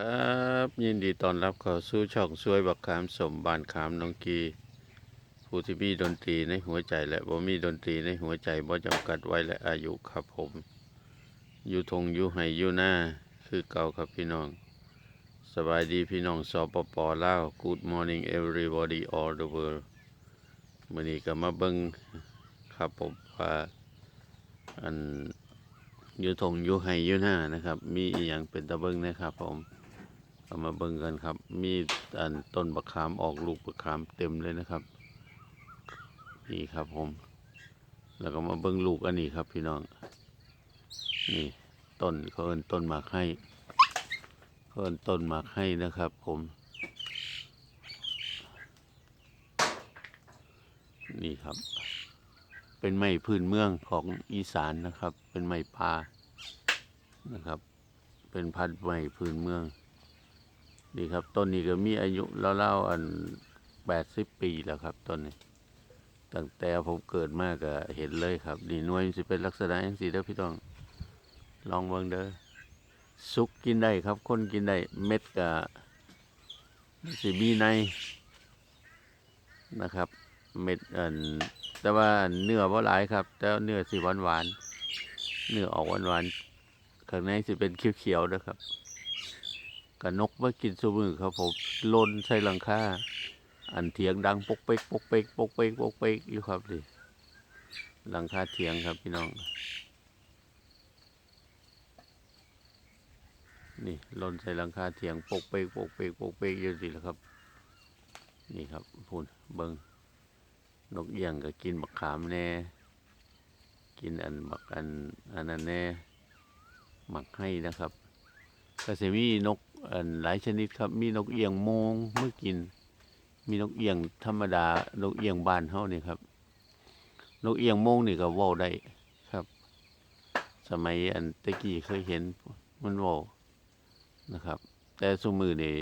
ครับยินดีต้อนรับเข้าสู่ช่องช่วยบักขามสมบานขามน้องกีผู้ที่มีดนตรีในหัวใจและบ่มีดนตรีในหัวใจบ่จำกัดไว้และอายุครับผม อยู่ทงอยู่ไห้อยู่หน้าคือเก่าครับพี่น้อง สบายดีพี่น้องสปปลาว Good morning everybody all the world มื้อนี้ก็มาเบิ่งครับผมว่าอันอยู่ทงอยู่ไห้อยู่หน้านะครับ มีอีหยังเป็นตะเบิงนะครับผม เอามาเบิ่งกันครับ มีอันต้นบักขามออกลูกบักขามเต็มเลยนะครับ นี่ครับผม แล้วก็มาเบิ่งลูกอันนี้ครับพี่น้อง นี่ต้นเขาเอินต้นหมากให้เขาเอินต้นหมากให้นะครับ ผม นี่ครับ เป็นไม้พื้นเมืองของอีสานนะครับ เป็นไม้ป่านะครับ เป็นพันธุ์ไม้พื้นเมือง นี่ครับต้นนี้ก็มีอายุเล่าๆอันแปดสิบปีแล้วครับต้นนี้ตั้งแต่ผมเกิดมาก็เห็นเลยครับนี่นวยสิเป็นลักษณะอย่างสีเด้อพี่ต้อง ลองเบิ่งเด้อสุกกินได้ครับคนกินได้เม็ดก็สิมีในนะครับ เม็ดอันแต่ว่าเนื้อบ่หลายครับ แต่เนื้อสิหวานหวานเนื้อออกหวานหวานข้างในสิเป็นเขียวๆนะครับ กับนกมากินซุมือครับผมลนใส่หลังคาอันเถียงดังปกเป๊กปกเป๊กปกเป๊กปกเป๊กอยู่ครับดิหลังคาเถียงครับพี่น้อง นี่ลนใส่หลังคาเถียงปกเป๊กปกเป๊กปกเป๊กอยู่สิล้วครับ นี่ครับพูดเบิงนกเอี้ยงก็กินบักขามแน่กินอันบักอันอันนั้นแน่หมักให้นะครับก็จะมีนก หลายชนิดครับ มีนกเอียงโมงเมื่อกิน มีนกเอียงธรรมดา นกเอียงบ้านเฮานี่ครับ นกเอียงโมงนี่ก็ว้าได้ครับ สมัยอันตะกี้เคยเห็นมันว้านะครับ แต่สมือนี่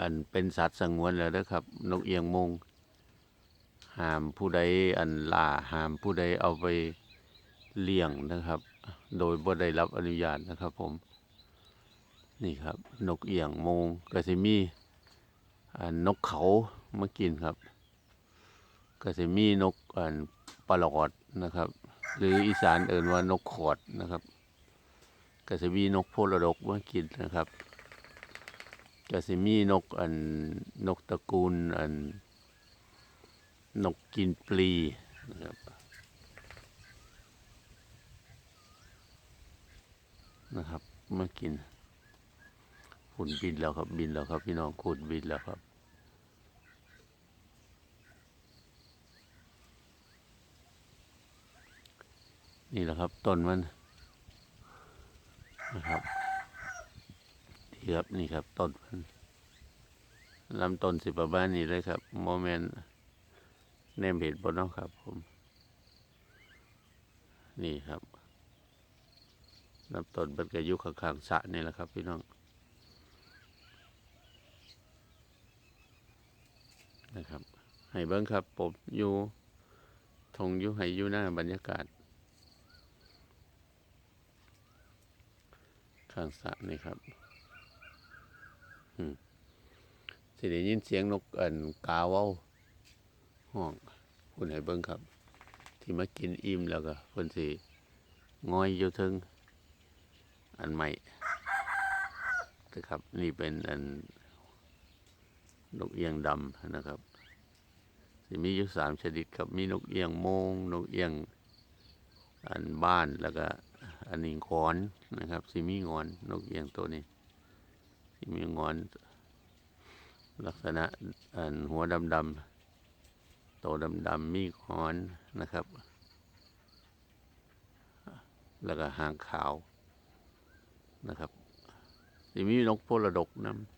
อันเป็นสัตว์สงวนแล้วนะครับ นกเอียงโมงห้ามผู้ใดอันล่าห้ามผู้ใดเอาไปเลี้ยงนะครับ โดยบ่ได้รับอนุญาตนะครับผม นี่ครับ นกเอี่ยงมงก็สิมีนกเขามากินครับก็สิมีนกอันปลอดนะครับ หรืออีสานเอ่นว่านกขอดนะครับก็สิมีนกโพลดกมากินนะครับก็สิมีนกอันนกตระกูลอันนกกินปลีนะครับนะครับมากิน ขุนบินแล้วครับบินแล้วครับ พี่น้องขุนบินแล้วครับนี่แหละครับต้นมันนะครับนี่ครับนี่ครับต้นมันลำต้นสิประมาณนี้เลยครับโมเมนต์แนมเห็นบนน้องครับผมนี่ครับน้ำต้นเป็นกระยุข้างๆสะนี่แหละครับ พี่น้อง นะครับ ให้เบิ้งครับผมอยู่ทงอยู่ให้อยู่หน้าบรรยากาศ ข้างสระนี่ครับสิได้ยินเสียงนกอันกาเว้าห้องคุณให้เบิ่งครับ ที่มากินอิ่มแล้วก็เพิ่นสิง้อยอยู่ทึง อันใหม่นะครับ นี่เป็นอันนกเอียงดำนะครับ สิมีอยู่สามชนิดครับ มีนกเอียงโมง นกเอียงอันบ้านแล้วก็อันนี้งอนนะครับสิมีงอน นกเอียงตัวนี้สิมีงอน ลักษณะอันหัวดำๆโตดำๆมีขอนนะครับ แล้วก็หางขาวนะครับสิมีนกโพลดกน้ำ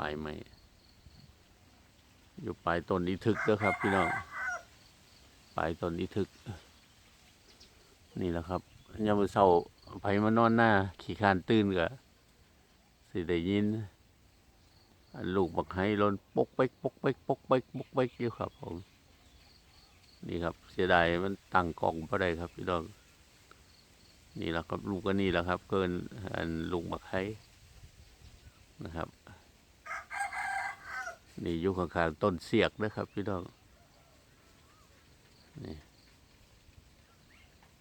ลายไมอยู่ปลายต้นนิทึกนะครับ พี่น้องปลายต้นนิทึก นี่แหละครับยามเศร้าไปมานอนหน้า ขี่คานตื่นก็สิได้ยิน ลูกบักไห้ลนปกไปปกไปปกไปปกไปอยู่ครับผมนี่ครับ เสียดายมันตั้งกล่องเพราะใดครับพี่น้องนี่แหละครับลูกก็นี่แหละครับ เกินอันลูกบักไห้นะครับ นี่อยู่ข้างๆต้นเสียกนะครับ พี่น้องนี่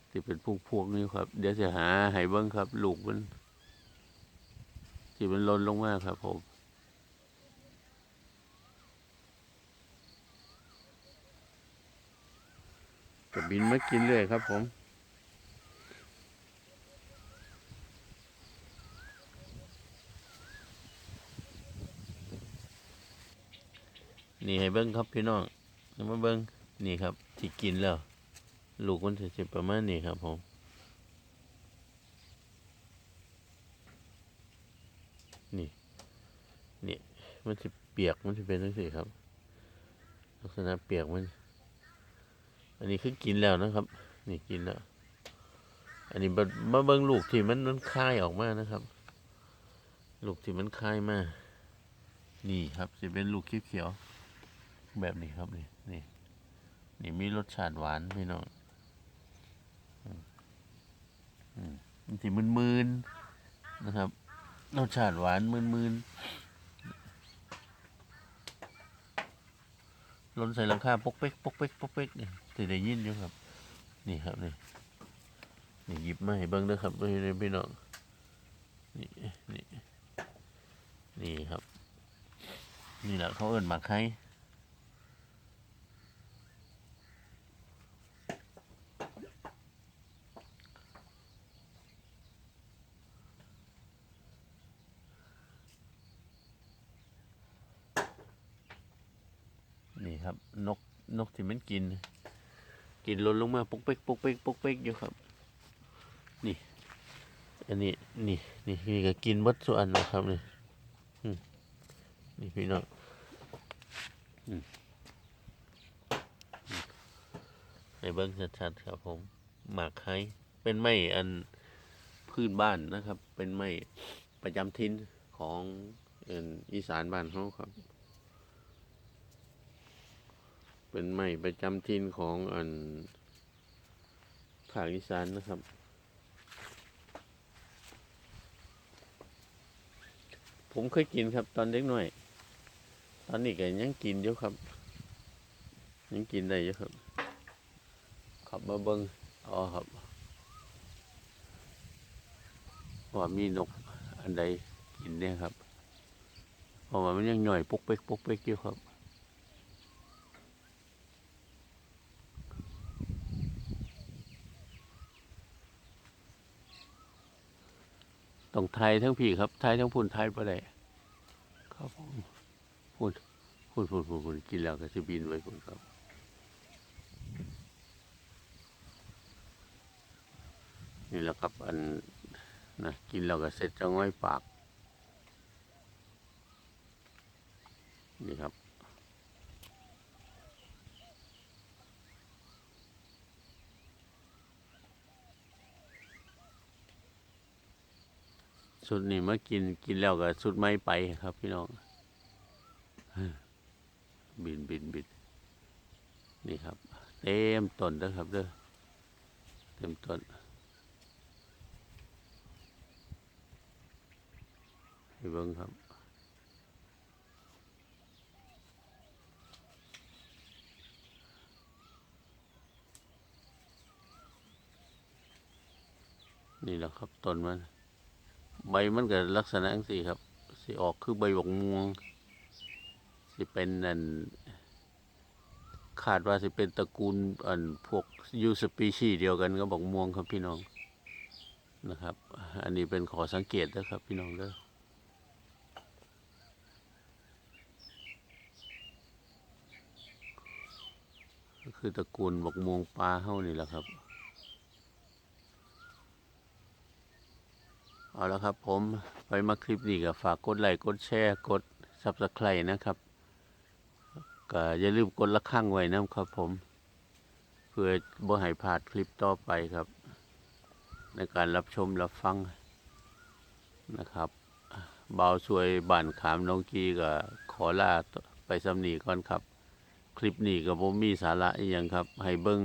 ที่เป็นพวกพวกนี่ครับ เดี๋ยวจะหาให้เบิ้งครับ ลูกมันที่มันล่นลงมาครับผมก็บินมากินเลยครับผม นี่ให้เบิ้งครับพี่น้องเอามาเบิ้งนี่ครับที่กินแล้ว ลูกมันจะสิประมาณนี้ครับผมนี่นี่มันจะเปียกมันจะเป็นจังซี่ครับ ลักษณะเปียกมัน อันนี้คือกินแล้วนะครับ นี่กินแล้วอันนี้มาเบิ่งลูกที่มันมันคายออกมานะครับ ลูกที่มันคายมา นี่ครับจะเป็นลูกเขียวๆ แบบนี้ครับนี่นี่นี่มีรสชาติหวานพี่น้องอืมอืมมันสิมึนๆนะครับรสชาติหวานมึนๆหล่นใส่หลังคาปกเป๊กปกเป๊กปกเป๊กนี่สิได้ยินอยู่ครับ นี่ครับนี่นี่หยิบมาให้เบิ่งเด้อครับนี่นี่พี่น้องนี่นี่นี่ครับ นี่แหละเขาเอิ้นหมากไข่ ครับ นกนกที่มันกิน กินล่นลงมาปุ๊กเป๊กปุ๊กเป๊กปุ๊กเป๊กอยู่ครับ นี่ อันนี้นี่นี่นี่ก็กินหมดส่วนนะครับนี่นี่พี่น้องให้เบิ้งชัดๆครับผมหมากไข่เป็นไม้อันพื้นบ้านนะครับ เป็นไม้ประจำถิ่นของอีสานบ้านเขาครับ เป็นไม้ประจำถิ่นของอันภาคอีสานนะครับ ผมเคยกินครับตอนเด็กหน่อย ตอนนี้ก็ยังกินอยู่ครับ ยังกินได้อยู่ครับขับมาเบิงอ๋อครับ ว่ามีนกอันใดกินเนี่ยครับเพราะว่ามันยังหน่อยปุกเป๊กปุกเป๊กอยู่ครับ ต้องไทยทั้งพี่ครับไทยทั้งพุ่นไทยไปได้ครับผมพุ่นพุ่นพุ่นพุ่นพุ่นกินแล้วก็จะบินไปพุ่นครับนี่แหละครับอันนะกินแล้วก็เสร็จจะง่อยปากนี่ครับ สุดนี่มากินกินแล้วก็สุดไม่ไปครับ พี่น้องบินบินบินนี่ครับ เต็มต้นเด้อครับเด้อเต็มต้นให้เบิ่งครับนี่แหละครับต้นมัน ใบมันก็ลักษณะจังซี่ครับสิออกคือใบบกม่วง สิเป็นอันคาดว่าสิเป็นตระกูลอันพวกยูสปีชีเดียวกันก็บอกม่วงครับพี่น้องนะครับ อันนี้เป็นขอสังเกตนะครับพี่น้องเด้อก็คือตระกูลบกม่วงปลาเฮ้านี่แหละครับ เอาละครับผมไปมาคลิปนี้ก็ฝากกดไลค์กดแชร์กดซับสไครต์นะครับก็อย่าลืมกดละข้างไว้นะครับผม เพื่อบ่ให้พลาดคลิปต่อไปครับ ในการรับชมรับฟังนะครับเบาสวยบ้านขามน้องกีก็ขอลาไปสำนีก่อนครับ คลิปนี้ก็บ่มีสาระอีหยังครับ ให้เบิ่ง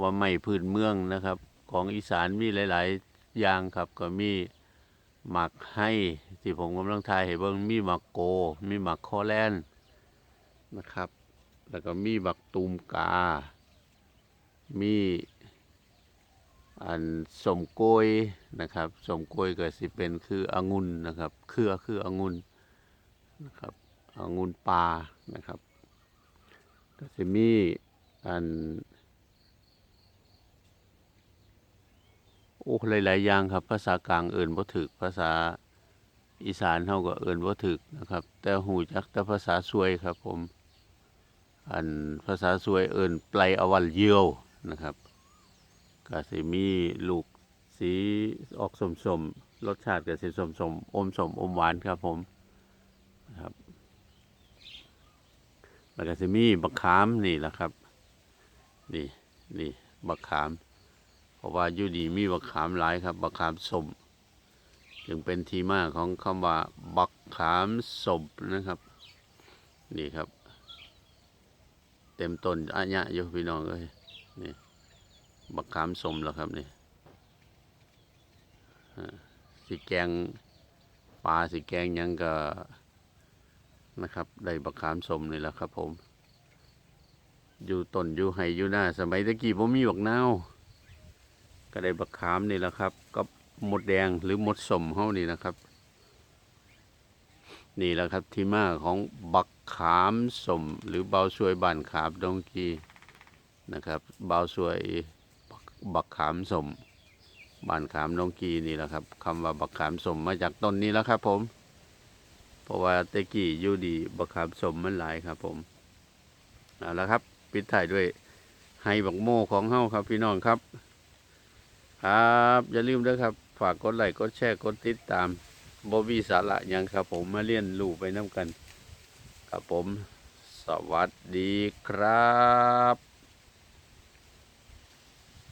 ว่าไม่พื้นเมืองนะครับ ของอีสานมีหลาย ๆ อย่างครับก็มีหมักให้ที่ผมกำลังทายให้เบิ่งมีหมักโก มีหมักคอแลนนะครับ แล้วก็มีหมักตูมกา มีอันสมโกยนะครับสมโกยก็สิเป็นคือองุ่นนะครับ เครือคือองุ่นนะครับองุ่นปลานะครับก็สิมีอัน โอ้หลาย ๆ อย่างครับ ภาษากลางเอิ่นบ่ถึก ภาษาอีสานเฮาก็เอิ่นบ่ถึกนะครับ แต่หูจักแต่ภาษาสวยครับ ผม อันภาษาสวยเอิ่นไปลอวัลเยียวนะครับก็สิมีลูกสีออกสมๆรสชาติก็สิสมๆอมสมอมหวานครับ ผมนะครับแล้วก็สิมีบักขามนี่แหละครับ นี่นี่บักขาม ราะว่าอยู่ดีมีบักขามหลายครับ บักขามสมจึงเป็นที่มาของคำว่า บักขามสมนะครับ นี่ครับ เต็มต้นอะยะอยู่พี่น้องเอ้ยนี่บักขามสมแล้วครับนี่สิแกงปลาสิแกงยังก็นะครับได้บักขามสมนี่แหละครับผม อยู่ต้นอยู่ไห้อยู่หน้า สมัยตะกี้ผมมีบักนาว ก็ได้บักขามนี่แหละครับกับหมดแดงหรือหมดสมเฮานี่นะครับ นี่แหละครับที่มาของบักขามสมหรือเบาสวยบานขามดองกีนะครับเบาสวยบักขามสมบานขามดองกีนี่แหละครับคำว่าบักขามสมมาจากต้นนี้แล้วครับ ผม เพราะว่าแตะกี้อยู่ดีบักขามสมมันหลายครับ ผมเอาละครับ ปิดท้ายด้วยไฮบักโมของเฮาครับพี่น้องครับ ครับอย่าลืมด้วยครับ ฝากกดไลค์กดแชร์กดติดตามบอบีสาระยังครับ ผมมาเรียนรู้ไปน้ำกัน ครับผม สวัสดีครับ